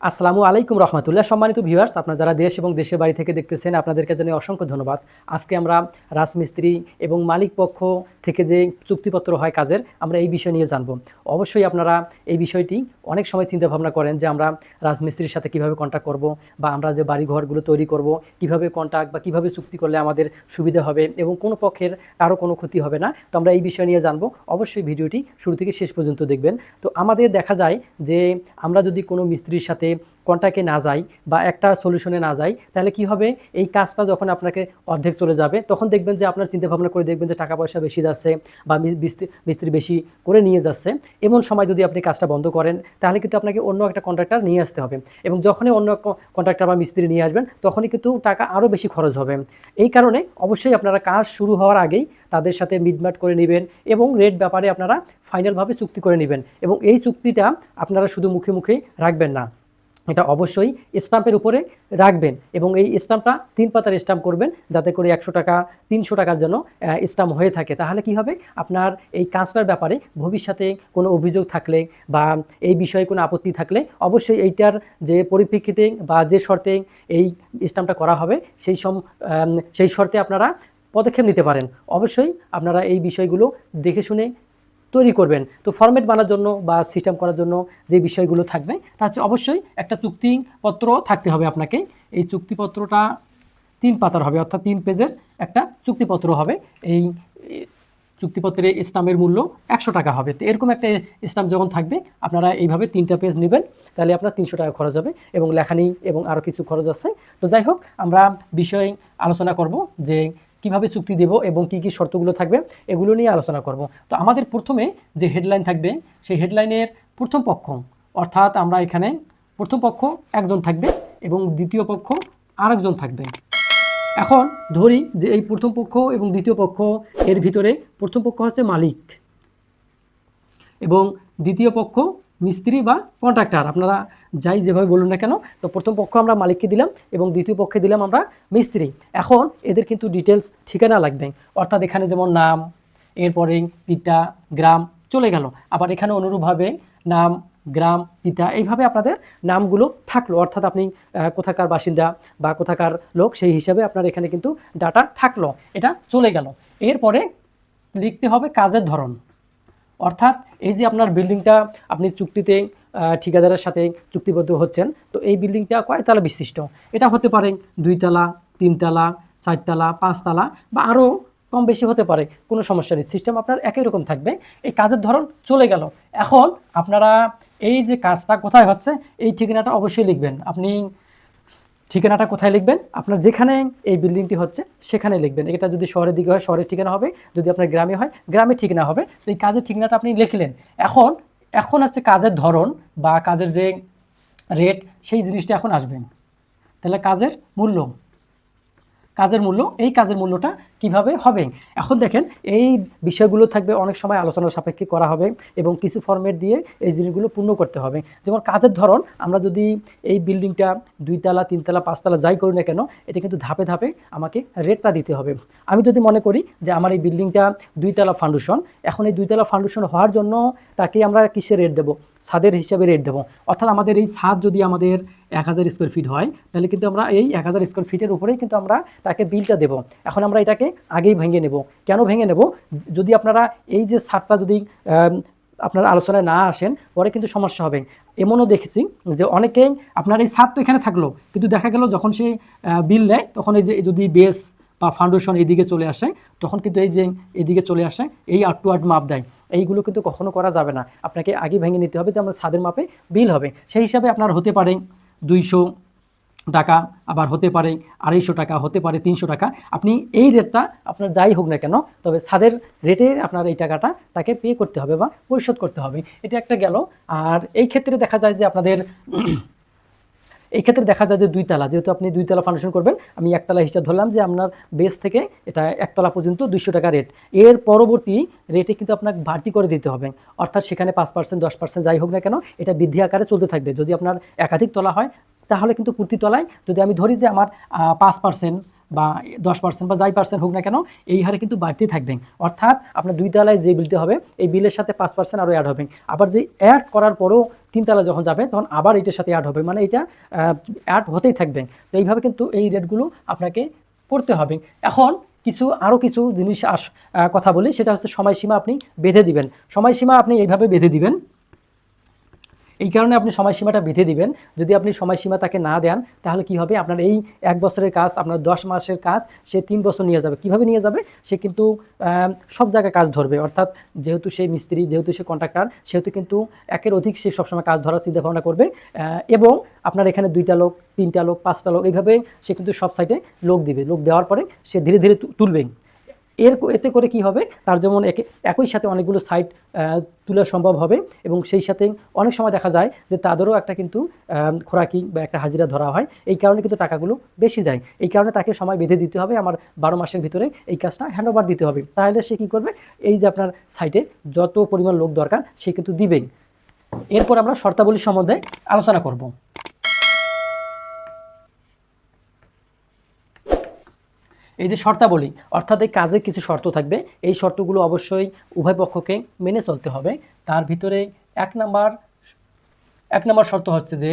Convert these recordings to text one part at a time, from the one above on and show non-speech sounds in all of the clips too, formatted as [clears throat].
আসসালামু আলাইকুম রহমতুল্লাহ। সম্মানিত ভিউয়ার্স আপনারা যারা দেশ এবং দেশের বাড়ি থেকে দেখতেছেন, আপনাদেরকে জানিয়ে অসংখ্য ধন্যবাদ। আজকে আমরা রাজমিস্ত্রি এবং মালিক পক্ষ থেকে যে চুক্তিপত্র হয় কাজের, আমরা এই বিষয় নিয়ে জানব। অবশ্যই আপনারা এই বিষয়টি অনেক সময় চিন্তাভাবনা করেন যে আমরা রাজমিস্ত্রির সাথে কীভাবে কন্ট্যাক্ট করব বা আমরা যে বাড়ি ঘরগুলো তৈরি করব, কীভাবে কন্ট্যাক্ট বা কীভাবে চুক্তি করলে আমাদের সুবিধা হবে এবং কোনো পক্ষের কারও কোনো ক্ষতি হবে না। তো আমরা এই বিষয় নিয়ে জানব। অবশ্যই ভিডিওটি শুরু থেকে শেষ পর্যন্ত দেখবেন। তো আমাদের দেখা যায় যে আমরা যদি কোনো মিস্ত্রির সাথে কন্ট্যাক্টে না যাই বা একটা সলিউশনে না যাই তাহলে কি হবে? এই কাজটা যখন আপনাকে অর্ধেক চলে যাবে, তখন দেখবেন যে আপনার চিন্তা ভাবনা করে দেখবেন যে টাকা পয়সা বেশি যাচ্ছে বা মিস্ত্রি বেশি করে নিয়ে যাচ্ছে। এমন সময় যদি আপনি কাজটা বন্ধ করেন, তাহলে কিন্তু আপনাকে অন্য একটা কন্ট্রাক্টর নিয়ে আসতে হবে। এবং যখনই অন্য কন্ট্রাক্টর বা মিস্ত্রি নিয়ে আসবেন, তখনই কিন্তু টাকা আরও বেশি খরচ হবে। এই কারণে অবশ্যই আপনারা কাজ শুরু হওয়ার আগেই তাদের সাথে মিটমাট করে নেবেন এবং রেট ব্যাপারে আপনারা ফাইনালভাবে চুক্তি করে নেবেন। এবং এই চুক্তিটা আপনারা শুধু মুখে মুখে রাখবেন না। এটা অবশ্যই স্টাম্পের উপরে রাখবেন এবং এই স্টাম্পটা তিন পাতার স্টাম্প করবেন, যাতে করে একশো টাকা, তিনশো টাকার জন্য স্টাম্প হয়ে থাকে। তাহলে কি হবে? আপনার এই কাজটার ব্যাপারে ভবিষ্যতে কোনো অভিযোগ থাকলে বা এই বিষয়ে কোনো আপত্তি থাকলে অবশ্যই এইটার যে পরিপ্রেক্ষিতে বা যে শর্তে এই স্টাম্পটা করা হবে, সেই সম সেই শর্তে আপনারা পদক্ষেপ নিতে পারেন। অবশ্যই আপনারা এই বিষয়গুলো দেখে শুনে তৈরি করবেন। তো ফরম্যাট বানার জন্য বা সিস্টেম করার জন্য যে বিষয়গুলো থাকবে, তা হচ্ছে অবশ্যই একটা চুক্তিপত্র থাকতে হবে আপনাকে। এই চুক্তিপত্রটা তিন পাতার হবে, অর্থাৎ তিন পেজের একটা চুক্তিপত্র হবে। এই চুক্তিপত্রে স্টাম্পের মূল্য একশো টাকা হবে। তো এরকম একটা স্টাম্প যখন থাকবে, আপনারা এইভাবে তিনটা পেজ নেবেন, তাহলে আপনার তিনশো টাকা খরচ হবে এবং লেখানি এবং আরও কিছু খরচ আছে। তো যাই হোক, আমরা বিষয় আলোচনা করব যে কীভাবে চুক্তি দেব এবং কি কি শর্তগুলো থাকবে, এগুলো নিয়ে আলোচনা করব। তো আমাদের প্রথমে যে হেডলাইন থাকবে, সেই হেডলাইনের প্রথম পক্ষ, অর্থাৎ আমরা এখানে প্রথম পক্ষ একজন থাকবে এবং দ্বিতীয় পক্ষ আরেকজন থাকবে। এখন ধরি যে এই প্রথম পক্ষ এবং দ্বিতীয় পক্ষ, এর ভিতরে প্রথম পক্ষ হচ্ছে মালিক এবং দ্বিতীয় পক্ষ মিস্ত্রি বা কন্ট্রাক্টর আপনারা যাই যেভাবে বলুন না কেন, তো প্রথম পক্ষ আমরা মালিককে দিলাম এবং দ্বিতীয় পক্ষে দিলাম আমরা মিস্ত্রি। এখন এদের কিন্তু ডিটেলস ঠিকানা লাগবে। অর্থাৎ এখানে যেমন নাম, এরপরে পিতা, গ্রাম চলে গেল। আবার এখানে অনুরূপভাবে নাম, গ্রাম, পিতা, এইভাবে আপনাদের নামগুলো থাকল। অর্থাৎ আপনি কোথাকার বাসিন্দা বা কোথাকার লোক, সেই হিসাবে আপনার এখানে কিন্তু ডাটা থাকল। এটা চলে গেল। এরপরে লিখতে হবে কাজের ধরন। অর্থাৎ এই যে আপনার বিল্ডিংটা আপনি চুক্তিতে ঠিকাদারের সাথে চুক্তিবদ্ধ হচ্ছেন, তো এই বিল্ডিংটা কয়তলা বিশিষ্ট? এটা হতে পারে দুইতলা তিনতলা চারতলা পাঁচতলা বা আরও কম বেশি হতে পারে, কোনো সমস্যা নেই। সিস্টেম আপনার একই রকম থাকবে। এই কাজের ধরন চলে গেল। এখন আপনারা এই যে কাজটা কোথায় হচ্ছে, এই ঠিকানাটা অবশ্যই লিখবেন। আপনি ঠিকানাটা কোথায় লিখবেন? আপনার যেখানে এই বিল্ডিংটি হচ্ছে, সেখানে লিখবেন। এটা যদি শহরের দিকে হয়, শহরের ঠিকানা হবে। যদি আপনার গ্রামে হয়, গ্রামে ঠিকানা হবে। তো এই কাজের ঠিকানাটা আপনি লিখলেন। এখন এখন হচ্ছে কাজের ধরন বা কাজের যে রেট সেই জিনিসটা এখন আসবেন তাহলে কাজের মূল্য। কাজের মূল্য, এই কাজের মূল্যটা কীভাবে হবে? এখন দেখেন, এই বিষয়গুলো থাকবে অনেক সময় আলোচনা সাপেক্ষে করা হবে এবং কিছু ফর্মেট দিয়ে এই জিনিসগুলো পূর্ণ করতে হবে। যেমন কাজের ধরন, আমরা যদি এই বিল্ডিংটা দুইতলা, তিনতলা, পাঁচতলা যাই করি না কেন, এটা কিন্তু ধাপে ধাপে আমাকে রেটটা দিতে হবে। আমি যদি মনে করি যে আমার এই বিল্ডিংটা দুইতলা ফাউন্ডেশন এখন এই দুইতলা ফাউন্ডেশন হওয়ার জন্য তাকে আমরা কিসে রেট দেবো? ছাদের হিসাবে রেট দেবো। অর্থাৎ আমাদের এই ছাদ যদি আমাদের এক হাজার স্কোয়ার ফিট হয়, তাহলে কিন্তু আমরা এই এক হাজার স্কোয়ার ফিটের উপরেই কিন্তু আমরা তাকে বিলটা দেবো। এখন আমরা এটাকে আগেই ভেঙে নেব। কেন ভেঙে নেব? যদি আপনারা এই যে ছাদটা যদি আপনার আলোচনায় না আসেন, পরে কিন্তু সমস্যা হবে। এমনও দেখেছি যে অনেকেই, আপনার এই ছাদ তো এখানে থাকল, কিন্তু দেখা গেল যখন সে বিল নেয়, তখন এই যে যদি বেস বা ফাউন্ডেশন এইদিকে চলে আসে, তখন কিন্তু এই যে, এদিকে চলে আসে, এই আট টু আট মাপ দেয়। এইগুলো কিন্তু কখনো করা যাবে না। আপনাকে আগে ভেঙে নিতে হবে যে, আমার ছাদের মাপে বিল হবে। সেই হিসাবে আপনার হতে পারে দুইশো টাকা আবার হতে পারে আড়াইশো টাকা, হতে পারে তিনশো টাকা। আপনি এই রেটটা আপনার যাই হোক না কেন, তবে ছাদের রেটে আপনার এই টাকাটা তাকে পে করতে হবে বা পরিশোধ করতে হবে। এটা একটা গেল। আর এই ক্ষেত্রে দেখা যায় যে আপনাদের [clears throat] এই ক্ষেত্রে দেখা যায় যে দুইতলা, যেহেতু আপনি দুইতলা ফাউন্ডেশন করবেন, আমি একতলা হিসাব ধরলাম যে আপনার বেস থেকে এটা একতলা পর্যন্ত দুইশো টাকা রেট এর পরবর্তী রেটে কিন্তু আপনাকে বাড়তি করে দিতে হবে। অর্থাৎ সেখানে পাঁচ পার্সেন্ট দশ পার্সেন্ট যাই হোক না কেন, এটা বৃদ্ধি আকারে চলতে থাকবে। যদি আপনার একাধিক তলা হয় তাহলে কিন্তু প্রতি তলায় যদি আমি ধরি যে আমার পাঁচ পার্সেন্ট বা দশ পার্সেন্ট বা যাই পার্সেন্ট হোক না কেন, এই হারে কিন্তু বাড়তে থাকবেন অর্থাৎ আপনার দুই তলায় যে বিলটি হবে, এই বিলের সাথে পাঁচ পার্সেন্ট আরও অ্যাড হবে। আবার যে অ্যাড করার পরেও তিন তিনতলা যখন যাবে, তখন আবার এটার সাথে অ্যাড হবে। মানে এটা অ্যাড হতেই থাকবেন তো এইভাবে কিন্তু এই রেটগুলো আপনাকে পড়তে হবে। এখন কিছু, আরও কিছু জিনিস আস কথা বলি। সেটা হচ্ছে সময়সীমা আপনি বেঁধে দিবেন। সময়সীমা আপনি এইভাবে বেঁধে দিবেন এই কারণে আপনি সময়সীমাটা বেঁধে দিবেন। যদি আপনি সময়সীমা তাকে না দেন, তাহলে কি হবে? আপনার এই এক বছরের কাজ, আপনার দশ মাসের কাজ, সে তিন বছর নিয়ে যাবে। কীভাবে নিয়ে যাবে? সে কিন্তু সব জায়গায় কাজ ধরবে। অর্থাৎ যেহেতু সে মিস্ত্রি, যেহেতু সে কন্ট্রাক্টর, সেহেতু কিন্তু একের অধিক সে সবসময় কাজ ধরার চিন্তা ভাবনা করবে এবং আপনার এখানে দুইটা লোক, তিনটা লোক, পাঁচটা লোক, এইভাবে সে কিন্তু সব সাইডে লোক দিবে। লোক দেওয়ার পরে সে ধীরে ধীরে তুলবে এর এতে করে কি হবে? তার যেমন একে একই সাথে অনেকগুলো সাইট তোলা সম্ভব হবে এবং সেই সাথে অনেক সময় দেখা যায় যে তাদেরও একটা কিন্তু খোরাকি বা একটা হাজিরা ধরা হয়। এই কারণে কিন্তু টাকাগুলো বেশি যায়। এই কারণে তাকে সময় বেঁধে দিতে হবে। আমার বারো মাসের ভিতরে এই কাজটা হ্যান্ড ওভার দিতে হবে। তাহলে সে কী করবে? এই যে আপনার সাইটে যত পরিমাণ লোক দরকার, সে কিন্তু দিবেই। এরপর আমরা শর্তাবলী সম্বন্ধে আলোচনা করব। এই যে শর্তাবলী, অর্থাৎ এই কাজে কিছু শর্ত থাকবে, এই শর্তগুলো অবশ্যই উভয় পক্ষকে মেনে চলতে হবে। তার ভিতরে এক নাম্বার, এক নম্বর শর্ত হচ্ছে যে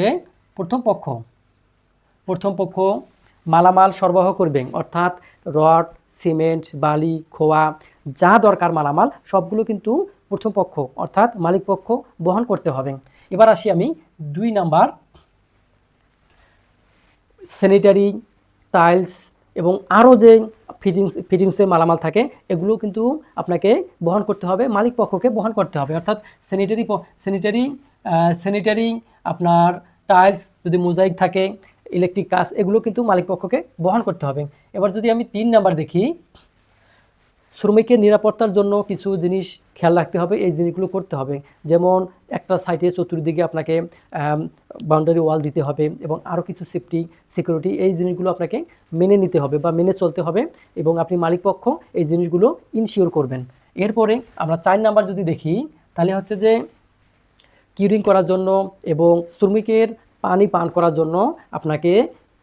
প্রথম পক্ষ প্রথম পক্ষ মালামাল সরবরাহ করবেন অর্থাৎ রড, সিমেন্ট, বালি, খোয়া, যা দরকার মালামাল, সবগুলো কিন্তু প্রথম পক্ষ, অর্থাৎ মালিক পক্ষ বহন করতে হবে। এবার আসি আমি দুই নাম্বার স্যানিটারি টাইলস এবং আরও যে ফিটিংস ফিটিংসে মালামাল থাকে এগুলো কিন্তু আপনাকে বহন করতে হবে, মালিক পক্ষকে বহন করতে হবে। অর্থাৎ স্যানিটারি স্যানিটারি স্যানিটারি আপনার টাইলস যদি মোজাইক থাকে ইলেকট্রিক কাজ এগুলো কিন্তু মালিক পক্ষকে বহন করতে হবে। এবার যদি আমি তিন নাম্বার দেখি শ্রমিকের নিরাপত্তার জন্য কিছু জিনিস খেয়াল রাখতে হবে, এই জিনিসগুলো করতে হবে। যেমন একটা সাইটে চতুর্দিকে আপনাকে বাউন্ডারি ওয়াল দিতে হবে এবং আরও কিছু সেফটি সিকিউরিটি এই জিনিসগুলো আপনাকে মেনে নিতে হবে বা মেনে চলতে হবে এবং আপনি মালিকপক্ষ এই জিনিসগুলো ইনশিওর করবেন। এরপরে আমরা চার নাম্বার যদি দেখি, তাহলে হচ্ছে যে কিউরিং করার জন্য এবং শ্রমিকের পানি পান করার জন্য আপনাকে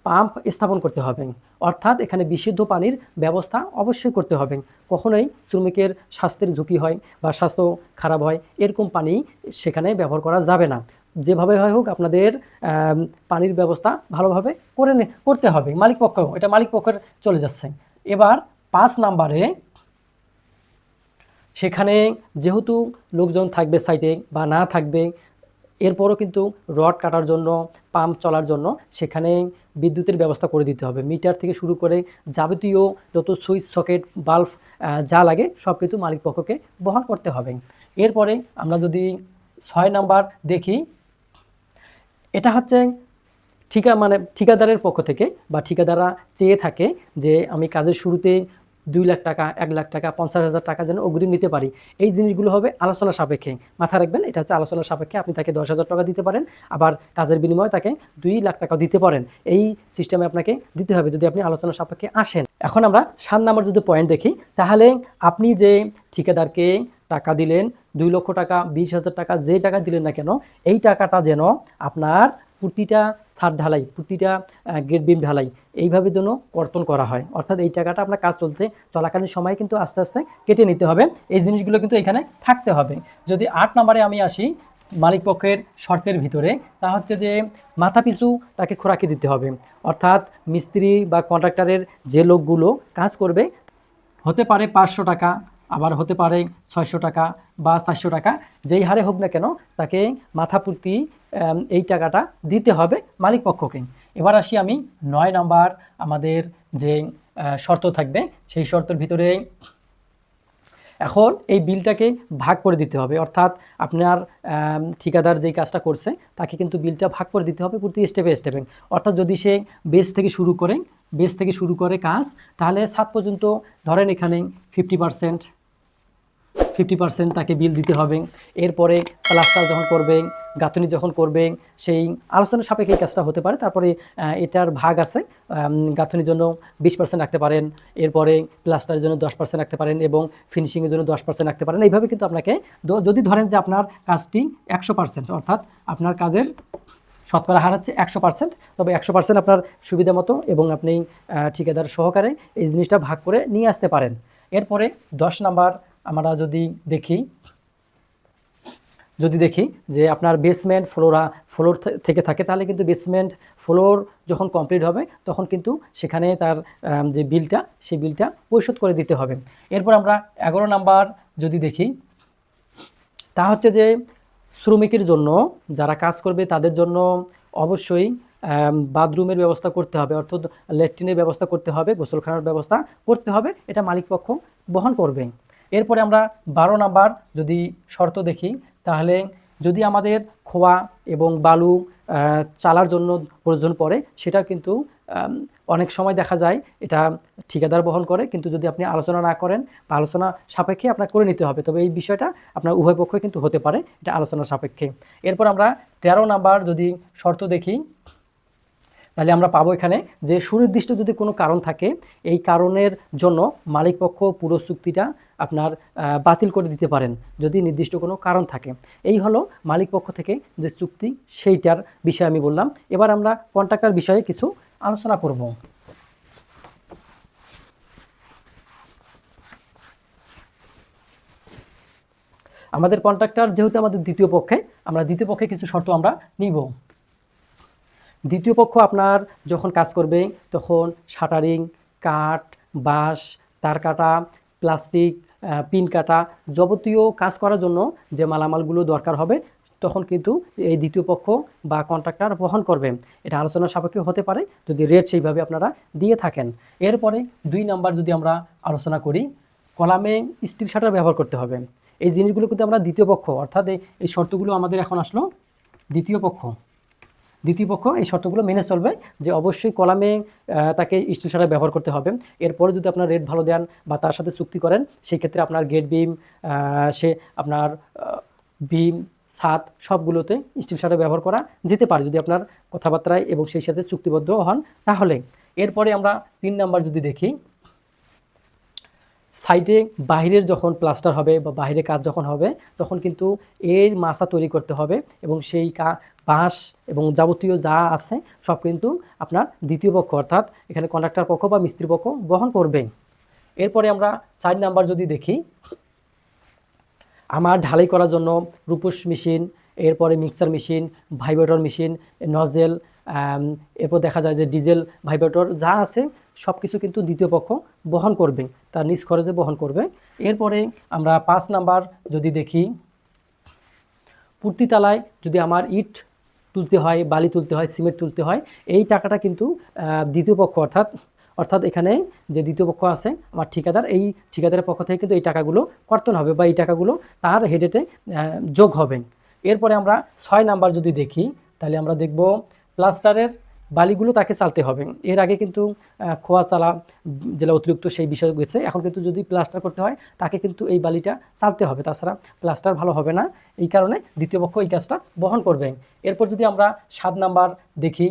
পাম্প স্থাপন করতে হবে। অর্থাৎ এখানে বিশুদ্ধ পানির ব্যবস্থা অবশ্যই করতে হবে। কখনোই শ্রমিকের স্বাস্থ্যের ঝুঁকি হয় বা স্বাস্থ্য খারাপ হয়, এরকম পানি সেখানে ব্যবহার করা যাবে না। যেভাবে হয় হোক আপনাদের পানির ব্যবস্থা ভালোভাবে করে করতে হবে। মালিক পক্ষ এটা মালিক পক্ষের চলে যাচ্ছে। এবার পাঁচ নাম্বারে, সেখানে যেহেতু লোকজন থাকবে সাইটে বা না থাকবে, এরপরও কিন্তু রড কাটার জন্য, পাম্প চলার জন্য সেখানে বিদ্যুতের ব্যবস্থা করে দিতে হবে। মিটার থেকে শুরু করে যাবতীয় যত সুইচ, সকেট, বাল্ব যা লাগে সব কিন্তু মালিকপক্ষকে বহন করতে হবে। এরপরে আমরা যদি ছয় নাম্বার দেখি, এটা হচ্ছে ঠিকা মানে ঠিকাদারের পক্ষ থেকে বা ঠিকাদারা চেয়ে থাকে যে আমি কাজের শুরুতে দুই লাখ টাকা, এক লাখ টাকা, পঞ্চাশ হাজার টাকা যেন অগ্রিম নিতে পারি। এই জিনিসগুলো হবে আলোচনা সাপেক্ষে। মাথা রাখবেন, এটা হচ্ছে আলোচনা সাপেক্ষে আপনি তাকে দশ হাজার টাকা দিতে পারেন, আবার কাজের বিনিময়ে তাকে দুই লাখ টাকা দিতে পারেন। এই সিস্টেমে আপনাকে দিতে হবে যদি আপনি আলোচনা সাপেক্ষে আসেন। এখন আমরা সাত নাম্বার যদি পয়েন্ট দেখি, তাহলে আপনি যে ঠিকাদারকে টাকা দিলেন, দুই লক্ষ টাকা, বিশ হাজার টাকা যে টাকা দিলেন না কেন, এই টাকাটা যেন আপনার প্রতিটা ছাদ ঢালাই প্রতিটা গেট বিম ঢালাই, এইভাবে যেন কর্তন করা হয়। অর্থাৎ এই টাকাটা আপনার কাজ চলতে চলাকালীন সময় কিন্তু আস্তে আস্তে কেটে নিতে হবে। এই জিনিসগুলো কিন্তু এখানে থাকতে হবে। যদি আট নম্বরে আমি আসি, মালিক পক্ষের শর্তের ভিতরে, তা হচ্ছে যে মাথা পিছু তাকে খোরাকি দিতে হবে। অর্থাৎ মিস্ত্রি বা কন্ট্রাক্টরের যে লোকগুলো কাজ করবে, হতে পারে পাঁচশো টাকা আবার হতে পারে ছয়শো টাকা বা চারশো টাকা, যেই হারে হোক না কেন তাকে মাথা প্রতি এই টাকাটা দিতে হবে মালিক পক্ষকে। এবার আসি আমি নয় নাম্বার, আমাদের যে শর্ত থাকবে, সেই শর্তের ভিতরে এখন এই বিলটাকে ভাগ করে দিতে হবে। অর্থাৎ আপনার ঠিকাদার যেই কাজটা করছে, তাকে কিন্তু বিলটা ভাগ করে দিতে হবে প্রতি স্টেপে স্টেপে অর্থাৎ যদি সে বেস থেকে শুরু করে বেস থেকে শুরু করে কাজ, তাহলে সাত পর্যন্ত ধরেন এখানে ফিফটি পার্সেন্ট ফিফটি পার্সেন্ট তাকে বিল দিতে হবে। এরপরে প্লাস্টার যখন করবেন গাঁথনি যখন করবেন সেই আলোচনা সাপেক্ষে কাজটা হতে পারে। তারপরে এটার ভাগ আছে গাঁথনির জন্য বিশ পার্সেন্ট রাখতে পারেন। এরপরে প্লাস্টারের জন্য দশ পার্সেন্ট রাখতে পারেন এবং ফিনিশিংয়ের জন্য দশ পার্সেন্ট রাখতে পারেন। এইভাবে কিন্তু আপনাকে যদি ধরেন যে আপনার কাজটি একশো পার্সেন্ট অর্থাৎ আপনার কাজের শতকরা হার হচ্ছে একশো পার্সেন্ট তবে একশো পার্সেন্ট আপনার সুবিধা মতো এবং আপনি ঠিকাদার সহকারে এই জিনিসটা ভাগ করে নিয়ে আসতে পারেন। এরপরে দশ নাম্বার আমরা যদি দেখি যদি দেখি যে আপনার বেসমেন্ট ফ্লোরা ফ্লোর থেকে থাকে, তাহলে কিন্তু বেসমেন্ট ফ্লোর যখন কমপ্লিট হবে, তখন কিন্তু সেখানে তার যে বিলটা সেই বিলটা পরিশোধ করে দিতে হবে। এরপর আমরা এগারো নাম্বার যদি দেখি, তা হচ্ছে যে শ্রমিকের জন্য যারা কাজ করবে, তাদের জন্য অবশ্যই বাথরুমের ব্যবস্থা করতে হবে, অর্থাৎ ল্যাট্রিনের ব্যবস্থা করতে হবে, গোসলখানার ব্যবস্থা করতে হবে, এটা মালিকপক্ষ বহন করবে। এরপরে আমরা বারো নাম্বার যদি শর্ত দেখি, তাহলে যদি আমাদের খোয়া এবং বালু চালার জন্য প্রয়োজন পড়ে, সেটা কিন্তু অনেক সময় দেখা যায় এটা ঠিকাদার বহন করে, কিন্তু যদি আপনি আলোচনা না করেন বা আলোচনা সাপেক্ষে আপনার করে নিতে হবে, তবে এই বিষয়টা আপনার উভয় পক্ষই কিন্তু হতে পারে, এটা আলোচনা সাপেক্ষে। এরপর আমরা তেরো নাম্বার যদি শর্ত দেখি তাহলে আমরা পাবো এখানে যে সুনির্দিষ্ট যদি কোনো কারণ থাকে, এই কারণের জন্য মালিকপক্ষ পুরো চুক্তিটা আপনার বাতিল করে দিতে পারেন যদি নির্দিষ্ট কোনো কারণ থাকে। এই হলো মালিকপক্ষ থেকে যে চুক্তি, সেইটার বিষয়ে আমি বললাম। এবার আমরা কন্ট্রাক্টার বিষয়ে কিছু আলোচনা করব। আমাদের কন্ট্রাক্টর যেহেতু আমাদের দ্বিতীয় পক্ষে, আমরা দ্বিতীয় পক্ষে কিছু শর্ত আমরা নিব। দ্বিতীয় পক্ষ আপনার যখন কাজ করবে, তখন শাটারিং, কাঠ, বাঁশ, তার কাটা, প্লাস্টিক পিন কাটা যাবতীয় কাজ করার জন্য যে মালামালগুলো দরকার হবে, তখন কিন্তু এই দ্বিতীয় পক্ষ বা কন্ট্রাক্টর বহন করবে। এটা আলোচনা সাপেক্ষে হতে পারে, যদি রেট সেইভাবে আপনারা দিয়ে থাকেন। এরপরে দুই নাম্বার যদি আমরা আলোচনা করি, কলামে স্টিল শাটার ব্যবহার করতে হবে। এই জিনিসগুলো কিন্তু আমরা দ্বিতীয় পক্ষ, অর্থাৎ এই- এই শর্তগুলো আমাদের এখন আসলো দ্বিতীয় পক্ষ। দ্বিতীয় পক্ষ এই শর্তগুলো মেনে চলবে যে অবশ্যই কলামে তাকে স্টিল শাটার ব্যবহার করতে হবে। এরপরে যদি আপনার রেট ভালো দেন বা তার সাথে চুক্তি করেন, সেই ক্ষেত্রে আপনার গেট বিম সে আপনার বিম ছাদ সবগুলোতে স্টিল শাটার ব্যবহার করা যেতে পারে যদি আপনার কথাবার্তায় এবং সেই সাথে চুক্তিবদ্ধ হন। তাহলে এরপরে আমরা তিন নাম্বার যদি দেখি সাইডে বাইরের যখন প্লাস্টার হবে বা বাইরে কাজ যখন হবে, তখন কিন্তু এর মাসা তৈরি করতে হবে এবং সেই কা, বাঁশ এবং যাবতীয় যা আছে সব কিন্তু আপনার দ্বিতীয় পক্ষ অর্থাৎ এখানে কন্ট্রাক্টর পক্ষ বা মিস্ত্রি পক্ষ বহন করবে এরপরে আমরা চার নাম্বার যদি দেখি, আমার ঢালাই করার জন্য রূপস মেশিন এরপরে mixer machine vibrator machine nozzle এরপর দেখা যায় যে ডিজেল, ভাইব্রেটর যা আছে সব কিছু কিন্তু দ্বিতীয় পক্ষ বহন করবে। তার নিজ খরচে বহন করবে। এরপরে আমরা পাঁচ নাম্বার যদি দেখি, পূর্তিতালায় যদি আমার ইট তুলতে হয়, বালি তুলতে হয়, সিমেন্ট তুলতে হয়, এই টাকাটা কিন্তু দ্বিতীয় পক্ষ অর্থাৎ অর্থাৎ এখানে যে দ্বিতীয় পক্ষ আছে, আমার ঠিকাদার, এই ঠিকাদারের পক্ষ থেকে কিন্তু এই টাকাগুলো কর্তন হবে বা এই টাকাগুলো তার হেডেটে যোগ হবে। এরপরে আমরা ছয় নাম্বার যদি দেখি, তাহলে আমরা দেখব প্লাস্টারের বালিগুলো তাকে চালতে হবে। এর আগে কিন্তু খোয়া চালা, জেলা অতিরিক্ত সেই বিষয় গেছে। এখন কিন্তু যদি প্লাস্টার করতে হয়, তাকে কিন্তু এই বালিটা চালতে হবে। তাছাড়া প্লাস্টার ভালো হবে না। এই কারণে দ্বিতীয় পক্ষ এই কাজটা বহন করবে। এরপর যদি আমরা সাত নাম্বার দেখি,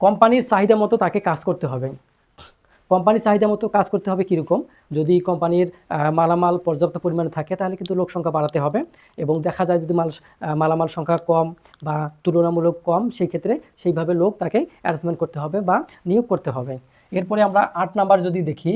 কোম্পানির চাহিদা মতো তাকে কাজ করতে হবে। কোম্পানির চাহিদা মতো কাজ করতে হবে কীরকম? যদি কোম্পানির মালামাল পর্যাপ্ত পরিমাণে থাকে, তাহলে কিন্তু লোক সংখ্যা বাড়াতে হবে এবং দেখা যায় যদি মাল মালামাল সংখ্যা কম বা তুলনামূলক কম, সেই ক্ষেত্রে সেইভাবে লোক তাকে অ্যারেঞ্জমেন্ট করতে হবে বা নিয়োগ করতে হবে। এরপরে আমরা আট নাম্বার যদি দেখি,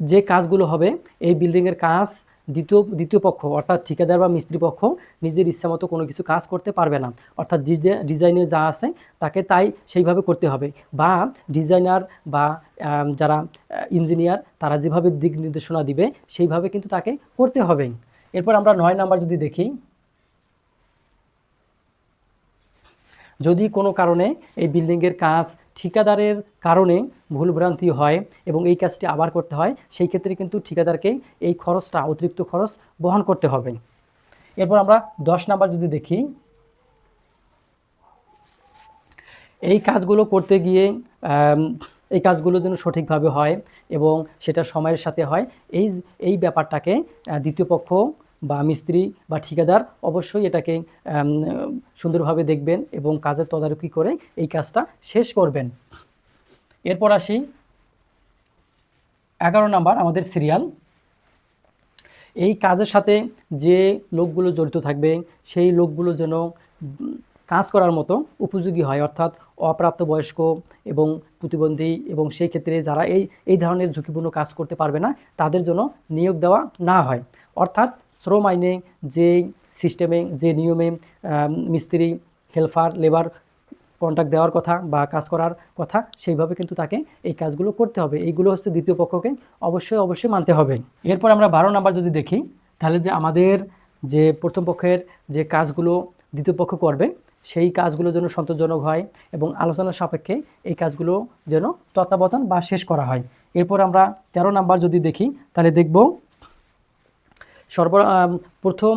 যে কাজগুলো হবে, এই বিল্ডিংয়ের কাজ দ্বিতীয় দ্বিতীয় পক্ষ, অর্থাৎ ঠিকাদার বা মিস্ত্রি পক্ষ নিজের ইচ্ছা মতো কোনো কিছু কাজ করতে পারবে না। অর্থাৎ ডিজে- ডিজাইনে যা আছে তাকে তাই সেইভাবে করতে হবে বা ডিজাইনার বা যারা ইঞ্জিনিয়ার তারা যেভাবে দিক নির্দেশনা দিবে সেইভাবে কিন্তু তাকে করতে হবে। এরপর আমরা নয় নাম্বার যদি দেখি যদি কোনো কারণে এই বিল্ডিংয়ের কাজ ঠিকাদারের কারণে ভুলভ্রান্তি হয় এবং এই কাজটি আবার করতে হয়, সেই ক্ষেত্রে কিন্তু ঠিকাদারকে এই খরচটা, অতিরিক্ত খরচ বহন করতে হবে। এরপর আমরা দশ নাম্বার যদি দেখি, এই কাজগুলো করতে গিয়ে এই কাজগুলো যেন সঠিকভাবে হয় এবং সেটা সময়ের সাথে হয়, এই এই ব্যাপারটাকে দ্বিতীয় পক্ষ বা মিস্ত্রি বা ঠিকাদার অবশ্যই এটাকে সুন্দরভাবে দেখবেন এবং কাজের তদারকি করে এই কাজটা শেষ করবেন। এরপর আসি এগারো নাম্বার, আমাদের সিরিয়াল। এই কাজের সাথে যে লোকগুলো জড়িত থাকবে, সেই লোকগুলো যেন কাজ করার মতো উপযোগী হয়, অর্থাৎ অপ্রাপ্ত বয়স্ক এবং প্রতিবন্ধী এবং সেই ক্ষেত্রে যারা এই এই ধরনের ঝুঁকিপূর্ণ কাজ করতে পারবে না, তাদের জন্য নিয়োগ দেওয়া না হয়। অর্থাৎ শ্রম আইনে যে সিস্টেমে যে নিয়মে মিস্ত্রি হেল্পার লেবার কন্ট্রাক্ট দেওয়ার কথা বা কাজ করার কথা, সেইভাবে কিন্তু তাকে এই কাজগুলো করতে হবে। এইগুলো হচ্ছে দ্বিতীয় পক্ষকে অবশ্যই অবশ্যই মানতে হবে। এরপর আমরা বারো নাম্বার যদি দেখি, তাহলে যে আমাদের যে প্রথম পক্ষের যে কাজগুলো দ্বিতীয় পক্ষ করবে, সেই কাজগুলো যেন সন্তোষজনক হয় এবং আলোচনার সাপেক্ষে এই কাজগুলো যেন তত্ত্বাবধান বা শেষ করা হয়। এরপর আমরা তেরো নাম্বার যদি দেখি, তাহলে দেখব সর্ব আম, প্রথম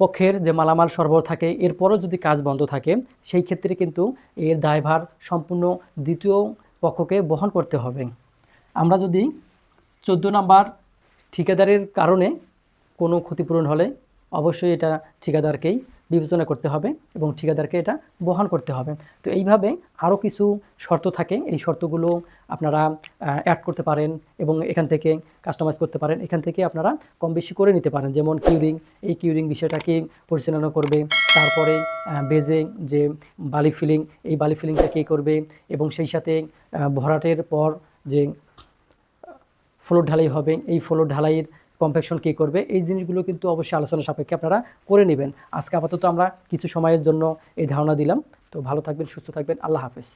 পক্ষের যে মালামাল সরবরাহ থাকে এরপরও যদি কাজ বন্ধ থাকে সেই ক্ষেত্রে কিন্তু এর দায়ভার সম্পূর্ণ দ্বিতীয় পক্ষকে বহন করতে হবে। আমরা যদি চোদ্দ নাম্বার ঠিকাদারের কারণে কোনো ক্ষতিপূরণ হলে অবশ্যই এটা ঠিকাদারকেই বিবেচনা করতে হবে এবং ঠিকাদারকে এটা বহন করতে হবে। তো এইভাবে আরও কিছু শর্ত থাকে। এই শর্তগুলো আপনারা অ্যাড করতে পারেন এবং এখান থেকে কাস্টমাইজ করতে পারেন। এখান থেকে আপনারা কম বেশি করে নিতে পারেন। যেমন কিউরিং এই কিউরিং বিষয়টাকে পরিচালনা করবে। তারপরে বেজে যে বালি ফিলিং এই বালি ফিলিংটা কে করবে এবং সেই সাথে ভরাটের পর যে ফ্লোর ঢালাই হবে, এই ফ্লোর ঢালাইয়ের কমপ্লেকশন কী করবে, এই জিনিসগুলো কিন্তু অবশ্যই আলোচনা সাপেক্ষে আপনারা করে নেবেন। আজকে আপাতত আমরা কিছু সময়ের জন্য এই ধারণা দিলাম। তো ভালো থাকবেন, সুস্থ থাকবেন। আল্লাহ হাফেজ।